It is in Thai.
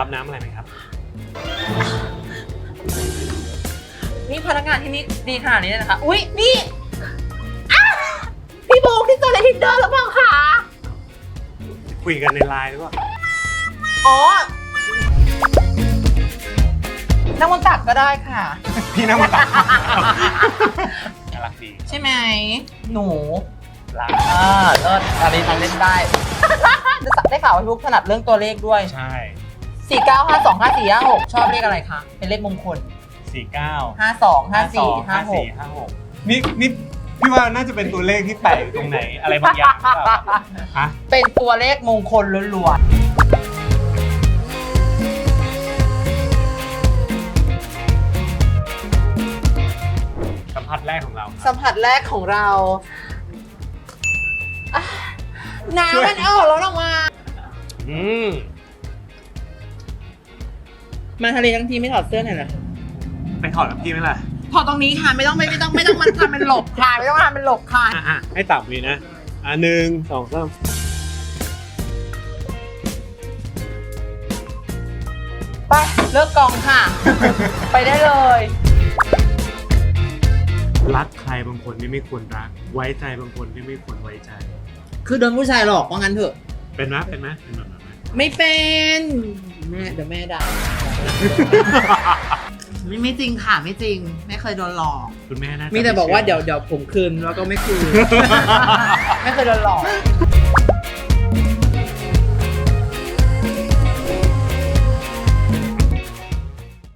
รับน้ำอะไรไหมครับ นี่พนักงานที่นี่ดีขนาดนี้เลยนะคะ อุ๊ยนี่อ้าพี่โบกที่เจอในทินเดอร์หรือเปล่าคะคุยกันในไลน์หรือเปล่า อ๋อนั่งบนตักก็ได้ค่ะ พี่นั่งมาตักน่ารักดีใช่ไหม หนูรักอ่าเลิศอันนี้ทำเล่นได้ได้ข่าวว่าพี่บุ๊กถนัดเรื่องตัวเลขด้วย ใช่ 4 9 5 2 5 4 5 6ชอบเลขอะไรคะ เป็นเลขมงคลสี่เก้า5 2 5 4 5ห้าหกนี่นี่พี่ว่าน่าจะเป็นตัวเลขที่แปะอยู่ตรงไหนอะไรบางอย่างหรือเปล่าฮะ6เป็นตัวเลขมงคลล้วนสัมผัสแรกของเราๆสัมผัสแรกของเราอะน้ำมันออกแล้วออกมา อืม มาทะเลทั้งทีไม่ถอดเสื้อหน่อยนะไปถอดกับพี่ไหมล่ะถอดตรงนี้ค่ะไม่ต้องไม่ไม่ต้องไม่ต้องมันทำเป็นหลบค่ะไม่ต้องทำเป็นหลบค่ะ อะอะให้ต่ำเลยนะอะหนึ่งสองสามไปเลิกกองค่ะ ไปได้เลย รักใครบางคนที่ไม่ควรรัก ไว้ใจบางคนที่ไม่ควรไว้ใจ คือโดนผู้ชายหลอกว่างั้นเถอะ เป็นไหมเป็นไหมเป็นแบบนั้นไหมไม่เป็นแม่เดี๋ยวแม่ด่า ไม่ไม่จริงค่ะไม่จริง ไม่เคยโดนหลอก คุณแม่น่าจะมีแต่บอกว่าไชื่เดี๋ยวเดี๋ยวผมคืนแล้วก็ไม่คืน ไม่เคยโดนหลอก